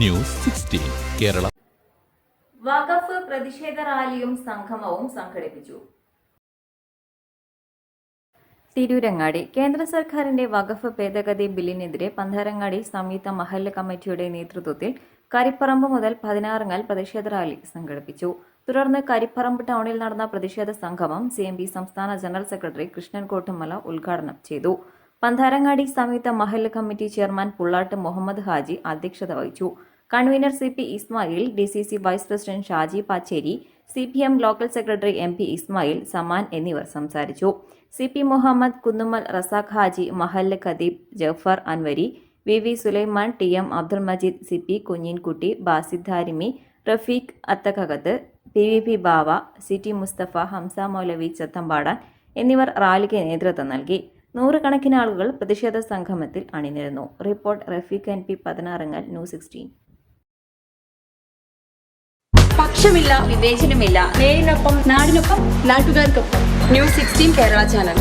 News sixteen Kerala. വഖഫ് പ്രതിഷേധ റാലിയും സംഗമവും സംഘടിപ്പിച്ചു. തിരൂരങ്ങാടി. കേന്ദ്ര സർക്കാരിന്റെ വഖഫ് ഭേദഗതി ബില്ലിനെതിരെ പന്തരങ്ങാടി സംയുക്ത മഹല്ല് കമ്മിറ്റിയുടെ നേതൃത്വത്തിൽ കരിപ്പറമ്പ് മുതൽ പതിനാറിങ്ങൽ പ്രതിഷേധ റാലി സംഘടിപ്പിച്ചു. തുടർന്ന് കരിപ്പറമ്പ് ടൗണിൽ നടന്ന പ്രതിഷേധ സംഗമം സി എം പി സംസ്ഥാന ജനറൽ സെക്രട്ടറി കൃഷ്ണൻ കോട്ടുമല ഉദ്ഘാടനം ചെയ്തു. പന്താരങ്ങാടി സംയുക്ത മഹൽ കമ്മിറ്റി ചെയർമാൻ പുള്ളാട്ട് മുഹമ്മദ് ഹാജി അധ്യക്ഷത വഹിച്ചു. Convener C P Ismail D C C vice president Shaji Pacheri C P M local secretary M P Ismail Saman എന്നിവർ സംസാരിച്ചു. സി പി മുഹമ്മദ് കുന്നുമ്മൽ റസാഖ് ഹാജി മഹല്ല് ഖദീബ് Jafar Anwari V V Sulaiman T M Abdul Majeed C P Kunhinkutty Basid Harimi Rafeeq Athakkakath P V P Bava C T Mustafa Hamza Moulavi Chathambadan എന്നിവർ റാലിക്ക് നേതൃത്വം നൽകി. നൂറുകണക്കിന് ആളുകൾ പ്രതിഷേധ സംഗമത്തിൽ അണിനിരന്നു. Report Rafeeq N P Pathinarangal news sixteen. പക്ഷമില്ല വിവേചനമില്ല. നേരിനൊപ്പം നാടിനൊപ്പം നാട്ടുകാർക്കൊപ്പം. News sixteen Kerala channel.